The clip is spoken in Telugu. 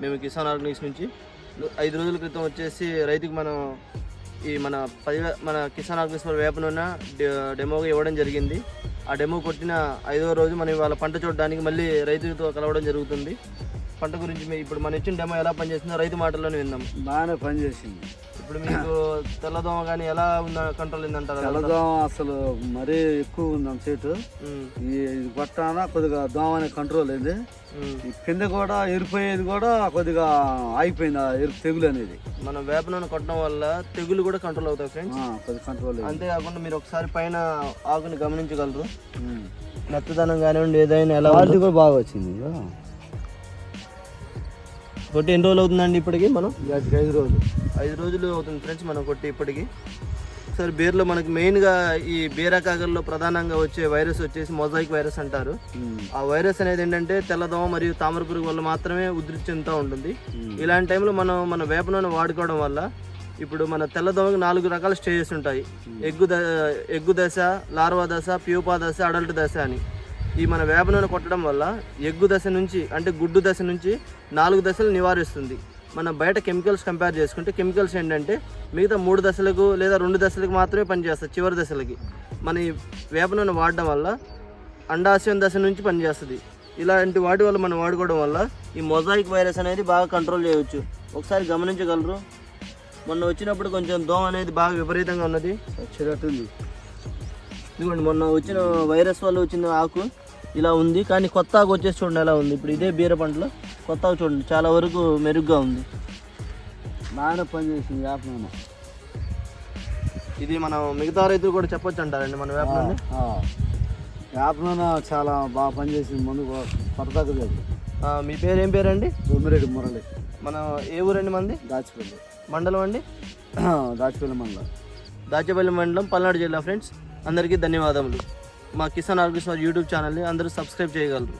మేము కిసాన్ ఆర్గనైజ్ నుంచి ఐదు రోజుల క్రితం వచ్చేసి రైతుకు మనం ఈ మన పది మన కిసాన్ ఆర్గనైజ్ వేప నూనె డె- డెమోగా ఇవ్వడం జరిగింది. ఆ డెమో కొట్టిన ఐదవ రోజు మనం ఇవాళ పంట చూడడానికి మళ్ళీ రైతులతో కలవడం జరుగుతుంది. పంట గురించి మీ- ఇప్పుడు మనం ఇచ్చిన డెమో ఎలా పనిచేస్తుందో రైతు మాటల్లోనే విందాం. బాగానే పనిచేసింది. ఇప్పుడు మీకు తెల్లదోమ కానీ ఎలా ఉందా కంట్రోల్ అయిందంటారు? తెల్లదోమ అసలు మరీ ఎక్కువ ఉంది చెట్టు ఈ ఇది కొట్టాన కొద్దిగా దోమ అనే కంట్రోల్ అయింది. ఈ కింద కూడా ఎరిపోయేది కూడా కొద్దిగా ఆగిపోయింది ఆ ఎరుపు తెగులు అనేది. మనం వేప నూనె కొట్టడం వల్ల తెగులు కూడా కంట్రోల్ అవుతాయి ఫ్రెండ్స్. కొద్దిగా కంట్రోల్ అంతేకాకుండా మీరు ఒకసారి పైన ఆకుని గమనించగలరు. మెత్తదనం కానివ్వండి ఏదైనా ఎలా. కూడా బాగా వచ్చింది. కొట్టి ఎన్ని రోజులు అవుతుందండి ఇప్పటికి మనం? ఐదు రోజులు. ఐదు రోజులు అవుతుంది ఫ్రెండ్స్ మనం కొట్టి ఇప్పటికి. సరే బీర్లో మనకి మెయిన్గా ఈ బీరకాగల్లో ప్రధానంగా వచ్చే వైరస్ వచ్చేసి మొజాయిక్ వైరస్ అంటారు. ఆ వైరస్ అనేది ఏంటంటే తెల్లదోమ మరియు తామర పురుగు వల్ల మాత్రమే ఉధృతి చెందుతూ ఉంటుంది. ఇలాంటి టైంలో మనం మన వేప నూనె వాడుకోవడం వల్ల ఇప్పుడు మన తెల్లదోమకి నాలుగు రకాల స్టేజెస్ ఉంటాయి. ఎగ్గు ద ఎగ్గు దశ లార్వా దశ ప్యూపా దశ అడల్ట్ దశ అని. ఈ మన వేప నూనె కొట్టడం వల్ల ఎగ్గు దశ నుంచి అంటే గుడ్డు దశ నుంచి నాలుగు దశలు నివారిస్తుంది. మనం బయట కెమికల్స్ కంపేర్ చేసుకుంటే కెమికల్స్ ఏంటంటే మిగతా మూడు దశలకు లేదా రెండు దశలకు మాత్రమే పనిచేస్తుంది చివరి దశలకి. మన ఈ వేప నూనె వాడడం వల్ల అండాశయం దశ నుంచి పనిచేస్తుంది. ఇలాంటి వాటి వల్ల మనం వాడుకోవడం వల్ల ఈ మొజాయిక్ వైరస్ అనేది బాగా కంట్రోల్ చేయవచ్చు. ఒకసారి గమనించగలరు? మొన్న వచ్చినప్పుడు కొంచెం దోమ అనేది బాగా విపరీతంగా ఉన్నది. చచ్చినట్టుంది ఇదిగోండి మొన్న వచ్చిన వైరస్ వల్ల వచ్చిన ఆకు ఇలా ఉంది కానీ కొత్త ఆకు వచ్చేసి చూడండి ఎలా ఉంది. ఇప్పుడు ఇదే బీర పంటలో కొత్త ఆకు చూడండి చాలా వరకు మెరుగ్గా ఉంది. బాగానే పనిచేసింది వేపనూనె ఇది మనం మిగతా రైతులు కూడా చెప్పొచ్చు అంటారండి మన ఆ. వేపనూనె చాలా బాగా పనిచేసింది ముందు కొట్టదగ్గది మీ పేరు ఏం పేరండి? సోమిరెడ్డి మురళి. మన ఏ ఊరండి మంది? దాచిపల్లి. మండలం అండి? దాచిపల్లి మండలం. దాచేపల్లి మండలం పల్నాడు జిల్లా ఫ్రెండ్స్. అందరికీ ధన్యవాదములు. మా కిసాన్ ఆర్గనైజ్ యూట్యూబ్ ఛానల్ని అందరూ సబ్స్క్రైబ్ చేయగలరు.